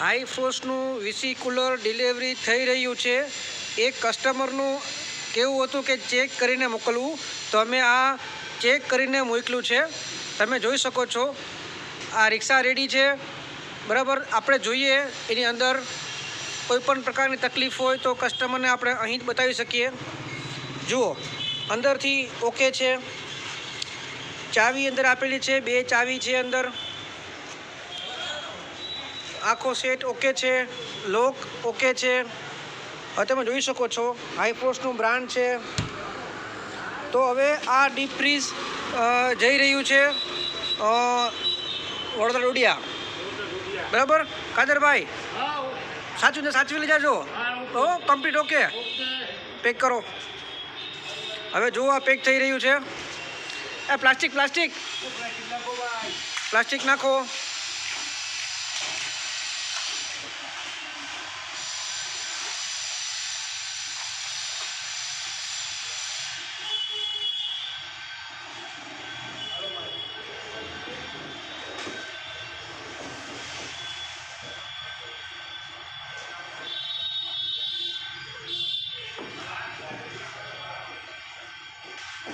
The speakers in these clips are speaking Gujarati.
હાઈ ફોર્સનું વીસી કુલર ડિલિવરી થઈ રહ્યું છે. એ કસ્ટમરનું કેવું હતું કે ચેક કરીને મોકલવું. તો અમે આ ચેક કરીને મોકલ્યું છે. તમે જોઈ શકો છો. આ રિક્ષા રેડી છે. બરાબર, આપણે જોઈએ. એની અંદર કોઈ પણ પ્રકારની તકલીફ હોય તો કસ્ટમરને આપણે અહીં જ બતાવી શકીએ. જુઓ, અંદરથી ઓકે છે. ચાવી અંદર આપેલી છે. બે ચાવી છે અંદર. આખો સેટ ઓકે છે લોક ઓકે છે. હવે તમે જોઈ શકો છો હાઈફોર્સનું બ્રાન્ડ છે. તો હવે આ ડીપ ફ્રીઝ જઈ રહ્યું છે વડોદરા ડોડિયા. બરાબર? કાદરભાઈ? સાચું ને સાચવી લઈ જાજો ઓ કમ્પ્લીટ ઓકે પેક કરો. હવે જુઓ આ પેક થઈ રહ્યું છે. એ પ્લાસ્ટિક પ્લાસ્ટિક પ્લાસ્ટિક નાખો.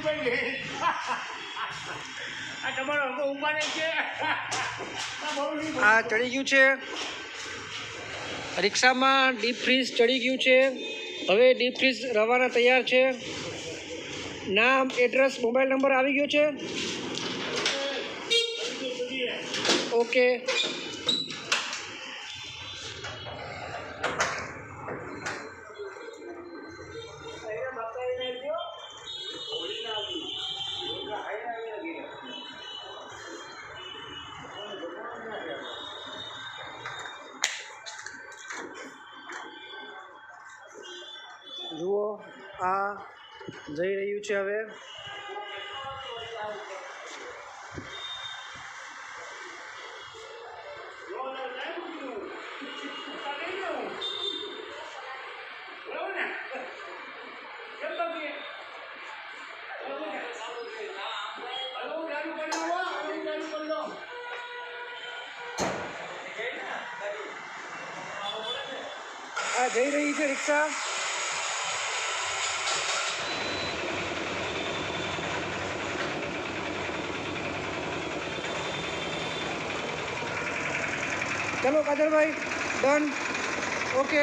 ભાઈ આ તમારો હકો ઉપાડે છે આ ચડી ગયું છે રિક્ષામાં ડીપ ફ્રીઝ ચડી ગયું છે હવે ડીપ ફ્રીઝ રવાના તૈયાર છે નામ એડ્રેસ મોબાઈલ નંબર આવી ગયો છે ઓકે આ જઈ રહ્યું છે હવે. આ જઈ રહી છે રિક્ષા. ચલો કાજલભાઈ ડન ઓકે